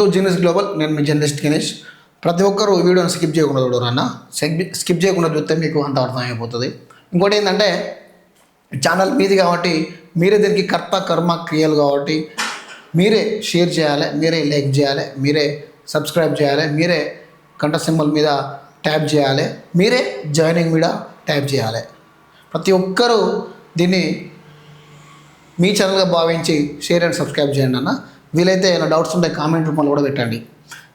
To genius global నేను మీ journalist Ganesh ప్రతి ఒక్కరు వీడియోని స్కిప్ చేయకుండా చూడరన్న స్కిప్ చేయకుండా చూస్తే మీకు అంత అర్థమైపోతుంది. ఇంకోటి ఏంటంటే ఛానల్ మీది కాబట్టి మీరే దీనికి కర్త కర్మ క్రియలు కాబట్టి మీరే షేర్ చేయాలి మీరే లైక్ చేయాలి మీరే సబ్స్క్రైబ్ చేయాలి మీరే కంట సింబల్ మీద ట్యాప్ చేయాలి మీరే జాయినింగ్ మీద ట్యాప్ చేయాలి. ప్రతి ఒక్కరూ దీన్ని మీ ఛానల్గా భావించి షేర్ అండ్ సబ్స్క్రైబ్ చేయండి అన్న. వీలైతే ఏమైనా డౌట్స్ ఉంటే కామెంట్ రూపంలో కూడా పెట్టండి.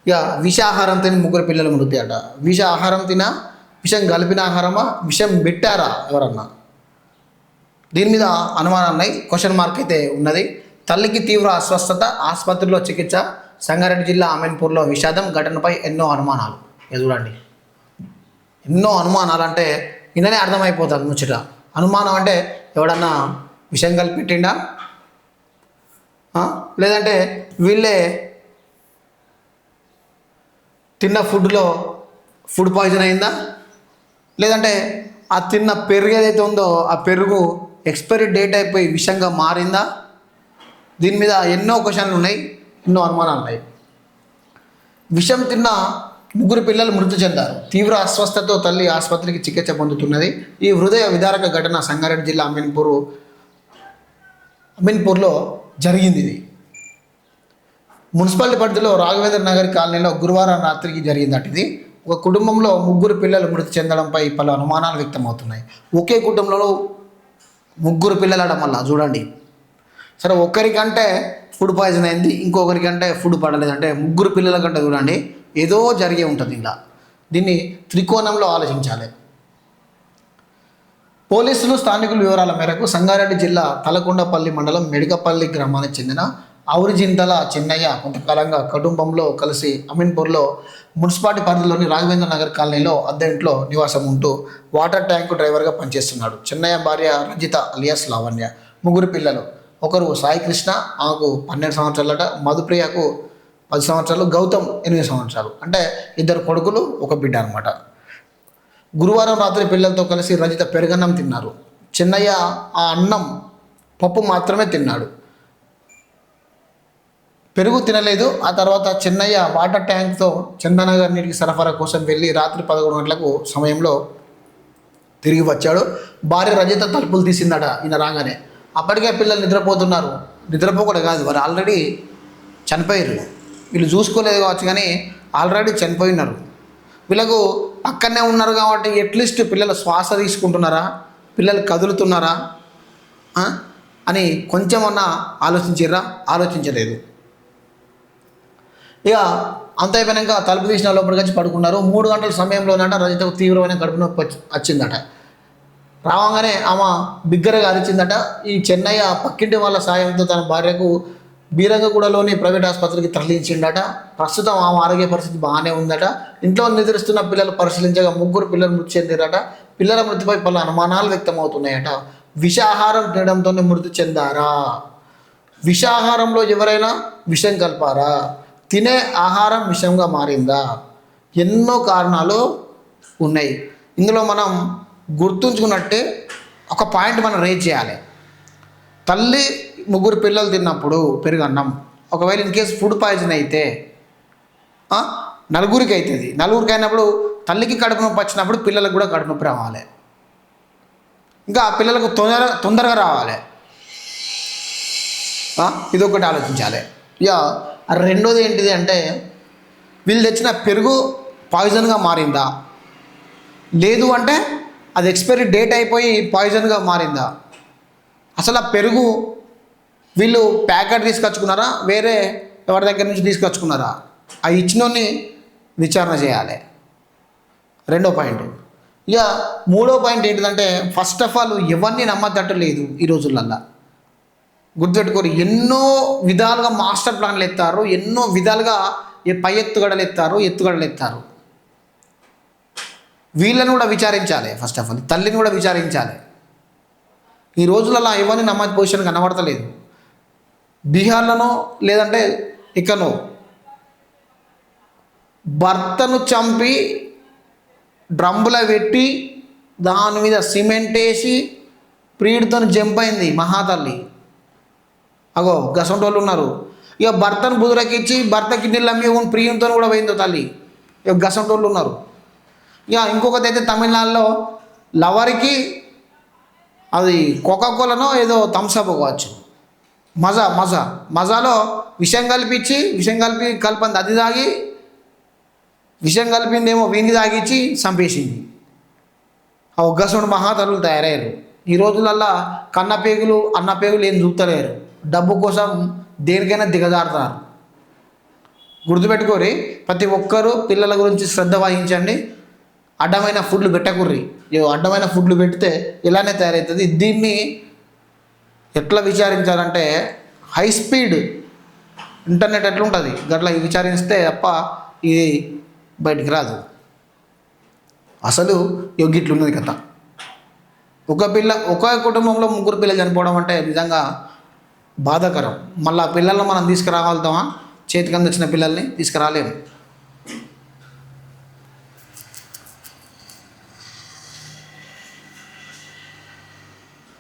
ఇక విష ఆహారం తిని ముగ్గురు పిల్లలు మృతి అట విష ఆహారం తినా విషం కలిపిన ఆహారమా విషం పెట్టారా ఎవరన్నా? దీని మీద అనుమానాలు ఉన్నాయి క్వశ్చన్ మార్క్ అయితే ఉన్నది. తల్లికి తీవ్ర అస్వస్థత ఆసుపత్రిలో చికిత్స సంగారెడ్డి జిల్లా అమీన్పూర్లో విషాదం ఘటనపై ఎన్నో అనుమానాలు. ఎదురండి ఎన్నో అనుమానాలు అంటే నిన్ననే అర్థమైపోతుంది ముచ్చట. అనుమానం అంటే ఎవడన్నా విషం కలిపి పెట్టిండా? లేదంటే వీళ్ళే తిన్న ఫుడ్లో ఫుడ్ పాయిజన్ అయిందా? లేదంటే ఆ తిన్న పెరుగు ఏదైతే ఉందో ఆ పెరుగు ఎక్స్పైరీ డేట్ అయిపోయి విషంగా మారిందా? దీని మీద ఎన్నో క్వశ్చన్లు ఉన్నాయి ఎన్నో అనుమానాలు ఉన్నాయి. విషం తిన్న ముగ్గురు పిల్లలు మృతి చెందారు. తీవ్ర అస్వస్థతతో తల్లి ఆసుపత్రికి చికిత్స పొందుతున్నది. ఈ హృదయ విదారక ఘటన సంగారెడ్డి జిల్లా అమీన్పూర్ అమీన్పూర్లో జరిగింది ఇది. మున్సిపాలిటీ పరిధిలో రాఘవేంద్ర నగర్ కాలనీలో గురువారం రాత్రికి జరిగిందట ఇది. ఒక కుటుంబంలో ముగ్గురు పిల్లలు మృతి చెందడంపై పలు అనుమానాలు వ్యక్తమవుతున్నాయి. ఒకే కుటుంబంలో ముగ్గురు పిల్లలడం వల్ల చూడండి. సరే ఒకరికంటే ఫుడ్ పాయిజన్ అయింది ఇంకొకరికంటే ఫుడ్ పడలేదు. అంటే ముగ్గురు పిల్లల కంటే చూడండి ఏదో జరిగే ఉంటుంది ఇలా. దీన్ని త్రికోణంలో ఆలోచించాలి. పోలీసులు స్థానికుల వివరాల మేరకు సంగారెడ్డి జిల్లా తలకొండపల్లి మండలం మెడికపల్లి గ్రామానికి చెందిన ఆవురిజింతల చిన్నయ్య కొంతకాలంగా కుటుంబంలో కలిసి అమీన్పూర్లో మున్సిపాలిటీ పరిధిలోని రాఘవేంద్ర నగర్ కాలనీలో అద్దె ఇంట్లో నివాసం ఉంటూ వాటర్ ట్యాంక్ డ్రైవర్గా పనిచేస్తున్నాడు. చిన్నయ్య భార్య రజిత అలియాస్ లావణ్య ముగ్గురు పిల్లలు. ఒకరు సాయి కృష్ణ ఆకు పన్నెండు సంవత్సరాలట మధుప్రియకు పది సంవత్సరాలు గౌతమ్ ఎనిమిది సంవత్సరాలు. అంటే ఇద్దరు కొడుకులు ఒక బిడ్డ అనమాట గురువారం రాత్రి పిల్లలతో కలిసి రజిత పెరుగన్నం తిన్నారు. చిన్నయ్య ఆ అన్నం పప్పు మాత్రమే తిన్నాడు. పెరుగు తినలేదు. ఆ తర్వాత చిన్నయ్య వాటర్ ట్యాంక్తో చందనగర్ నీటికి సరఫరా కోసం వెళ్ళి రాత్రి పదకొండు గంటలకు సమయంలో తిరిగి వచ్చాడు. భార్య రజిత తలుపులు తీసిందట ఈయన రాగానే. అప్పటికే పిల్లలు నిద్రపోతున్నారు. నిద్రపోకూడదు కాదు వారు ఆల్రెడీ చనిపోయారు. వీళ్ళు చూసుకోలేదు కావచ్చు కానీ ఆల్రెడీ చనిపోయినారు. వీళ్ళకు పక్కనే ఉన్నారు కాబట్టి అట్లీస్ట్ పిల్లలు శ్వాస తీసుకుంటున్నారా? పిల్లలు కదులుతున్నారా? అని కొంచెమన్నా ఆలోచించారా ఆలోచించలేదు. ఇక అంత అయిపోయాక తలుపు తీసిన లోపలికి వచ్చి పడుకున్నారు. మూడు గంటల సమయంలోనట రజితకు తీవ్రమైన కడుపు నొప్పి వచ్చి- వచ్చిందట. రావంగానే ఆమె బిగ్గరగా అరిచిందట. ఈ చెన్నయ్య పక్కింటి వాళ్ళ సాయంతో తన భార్యకు బీరంగగూడలోని ప్రైవేట్ ఆసుపత్రికి తరలించిండట. ప్రస్తుతం ఆమె ఆరోగ్య పరిస్థితి బాగానే ఉందట. ఇంట్లో నిద్రిస్తున్న పిల్లలు పరిశీలించగా ముగ్గురు పిల్లలు మృతి చెందిరట. పిల్లల మృతిపై పలు అనుమానాలు వ్యక్తమవుతున్నాయట. విషాహారం తినడంతోనే మృతి చెందారా? విషాహారంలో ఎవరైనా విషం కలిపారా? తినే ఆహారం విషంగా మారిందా? ఎన్నో కారణాలు ఉన్నాయి. ఇందులో మనం గుర్తుంచుకున్నట్టే ఒక పాయింట్ మనం రేజ్ చేయాలి. తల్లి ముగ్గురు పిల్లలు తిన్నప్పుడు పెరుగన్నం. ఒకవేళ ఇన్ కేసు ఫుడ్ పాయిజన్ అయితే నలుగురికి అవుతుంది నలుగురికి అయినప్పుడు తల్లికి కడుపు నొప్పి వచ్చినప్పుడు పిల్లలకు కూడా కడుపు నొప్పి రావాలి. ఇంకా ఆ పిల్లలకు తొందర తొందరగా రావాలి. ఇది ఒకటి ఆలోచించాలి. యా రెండోది ఏంటిది అంటే వీళ్ళు తెచ్చిన పెరుగు పాయిజన్గా మారిందా? లేదు అంటే అది ఎక్స్పైరీ డేట్ అయిపోయి పాయిజన్గా మారిందా? అసలు ఆ పెరుగు వీళ్ళు ప్యాకెట్ తీసుకొచ్చుకున్నారా? వేరే ఎవరి దగ్గర నుంచి తీసుకొచ్చుకున్నారా? ఆ ఇచ్చినోని విచారణ చేయాలి. రెండో పాయింట్. ఇక మూడో పాయింట్ ఏంటిదంటే ఫస్ట్ ఆఫ్ ఆల్ ఎవరిని నమ్మద్దట్టు లేదు ఈ రోజులల్లో. గుర్తుపెట్టుకోరు. ఎన్నో విధాలుగా మాస్టర్ ప్లాన్లు ఎత్తారు ఎన్నో విధాలుగా ఏ పై ఎత్తుగడలు ఎత్తారు ఎత్తుగడలు ఎత్తారు. వీళ్ళని కూడా విచారించాలి ఫస్ట్ ఆఫ్ ఆల్ తల్లిని కూడా విచారించాలి. ఈ రోజులలో ఎవరిని నమాజ్ పొజిషన్ కనబడతలేదు. బీహార్లోనో లేదంటే ఇక్కడనో భర్తను చంపి డ్రమ్ములో పెట్టి దాని మీద సిమెంట్ వేసి ప్రియుడితో జంప్ అయింది మహాతల్లి. అగో గసంటోళ్ళు ఉన్నారు. ఇక భర్తను బుదురకిచ్చి భర్తకి నీళ్ళు అమ్మి ఉన్న ప్రియంతో కూడా పోయిందో తల్లి. ఇక గసంటోళ్ళు ఉన్నారు. ఇక ఇంకొకటి అయితే తమిళనాడులో లవర్కి అది కోకాకోలనో ఏదో థమ్సప్ కావచ్చు. మజా మజా. మజాలో విషం కలిపించి విషం కలిపి కలిపింది. అది తాగి విషం కలిపిందేమో వీనికి తాగిచ్చి చంపేసింది. ఆ ఒగ్గసుడు మహాతరులు తయారయ్యారు. ఈ రోజులల్లా కన్న పేగులు అన్న పేగులు ఏం చూస్తలేరు డబ్బు కోసం దేనికైనా దిగజారుతారు గుర్తుపెట్టుకోరి ప్రతి ఒక్కరూ పిల్లల గురించి శ్రద్ధ వహించండి. అడ్డమైన ఫుడ్లు పెట్టకుర్రి. అడ్డమైన ఫుడ్లు పెడితే ఇలానే తయారవుతుంది దీన్ని ఎట్లా విచారించాలంటే హై స్పీడ్ ఇంటర్నెట్ ఎట్లుంటుంది? గట్లా విచారిస్తే తప్ప ఇది బయటికి రాదు. అసలు యోగిట్లున్నది కథ. ఒక పిల్ల ఒక కుటుంబంలో ముగ్గురు పిల్లలు చనిపోవడం అంటే నిజంగా బాధాకరం. మళ్ళీ ఆ పిల్లల్ని మనం తీసుకురాగలుగుతామా? చేతికి అందించిన పిల్లల్ని తీసుకురాలేము.